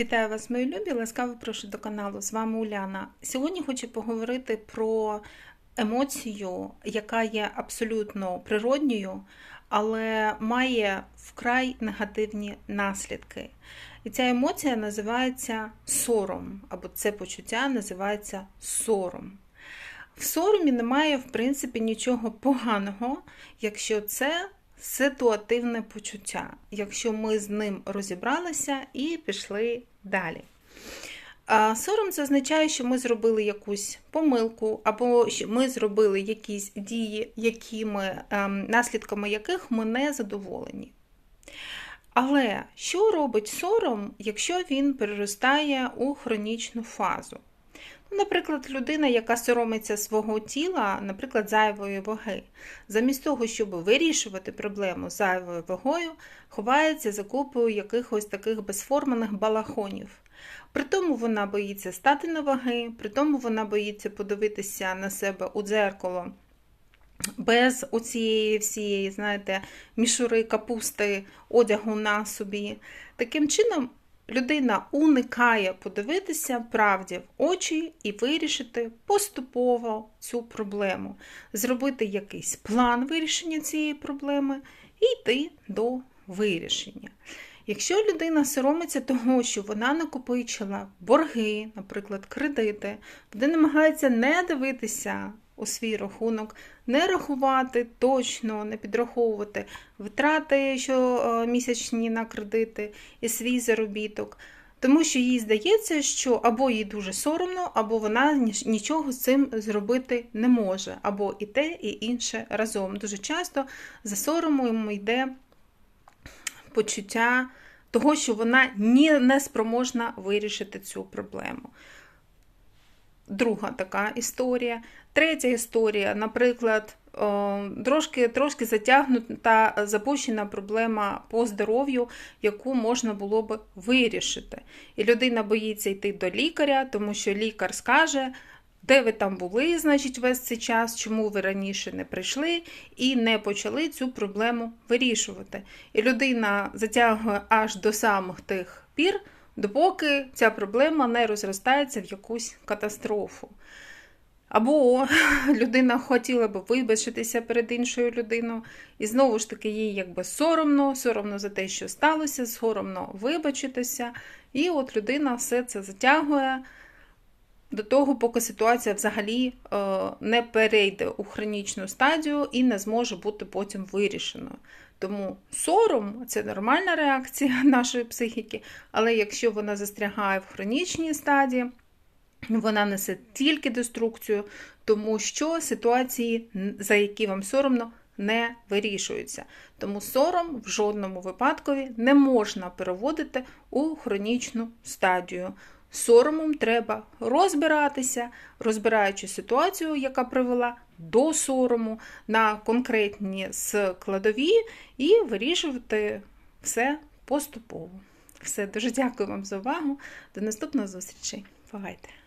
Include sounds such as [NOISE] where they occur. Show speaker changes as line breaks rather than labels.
Вітаю вас, мої любі! Ласкаво прошу до каналу. З вами Уляна. Сьогодні хочу поговорити про емоцію, яка є абсолютно природньою, але має вкрай негативні наслідки. І ця емоція називається сором, або це почуття називається сором. В соромі немає, в принципі, нічого поганого, якщо це ситуативне почуття, якщо ми з ним розібралися і пішли далі. Сором це означає, що ми зробили якусь помилку, або що ми зробили якісь дії, якими, ем, наслідками яких ми не задоволені. Але що робить сором, якщо він переростає у хронічну фазу? Наприклад, людина, яка соромиться свого тіла, наприклад, зайвої ваги, замість того, щоб вирішувати проблему зайвою вагою, ховається за купою якихось таких безформаних балахонів. При тому вона боїться стати на ваги, при тому вона боїться подивитися на себе у дзеркало. Без оцієї всієї, знаєте, мішури капусти одягу на собі. Таким чином, людина уникає подивитися правді в очі і вирішити поступово цю проблему, зробити якийсь план вирішення цієї проблеми і йти до вирішення. Якщо людина соромиться того, що вона накопичила борги, наприклад, кредити, вона намагається не дивитися у свій рахунок, не рахувати точно, не підраховувати витрати щомісячні на кредити і свій заробіток. Тому що їй здається, що або їй дуже соромно, або вона нічого з цим зробити не може, або і те, і інше разом. Дуже часто за соромом йде почуття того, що вона не спроможна вирішити цю проблему. Друга така історія. Третя історія, наприклад, трошки трошки затягнута запущена проблема по здоров'ю, яку можна було б вирішити. І людина боїться йти до лікаря, тому що лікар скаже, де ви там були, значить, весь цей час, чому ви раніше не прийшли і не почали цю проблему вирішувати. І людина затягує аж до самих тих пір, допоки ця проблема не розростається в якусь катастрофу. Або [LAUGHS] людина хотіла би вибачитися перед іншою людиною, і знову ж таки, їй якби соромно, соромно за те, що сталося, соромно вибачитися. І от людина все це затягує до того, поки ситуація взагалі е, не перейде у хронічну стадію і не зможе бути потім вирішеною. Тому сором це нормальна реакція [LAUGHS] нашої психіки, але якщо вона застрягає в хронічній стадії, вона несе тільки деструкцію, тому що ситуації, за які вам соромно, не вирішуються. Тому сором в жодному випадку не можна переводити у хронічну стадію. Соромом треба розбиратися, розбираючи ситуацію, яка привела до сорому на конкретні складові, і вирішувати все поступово. Все, дуже дякую вам за увагу. До наступного зустрічей. Бувайте!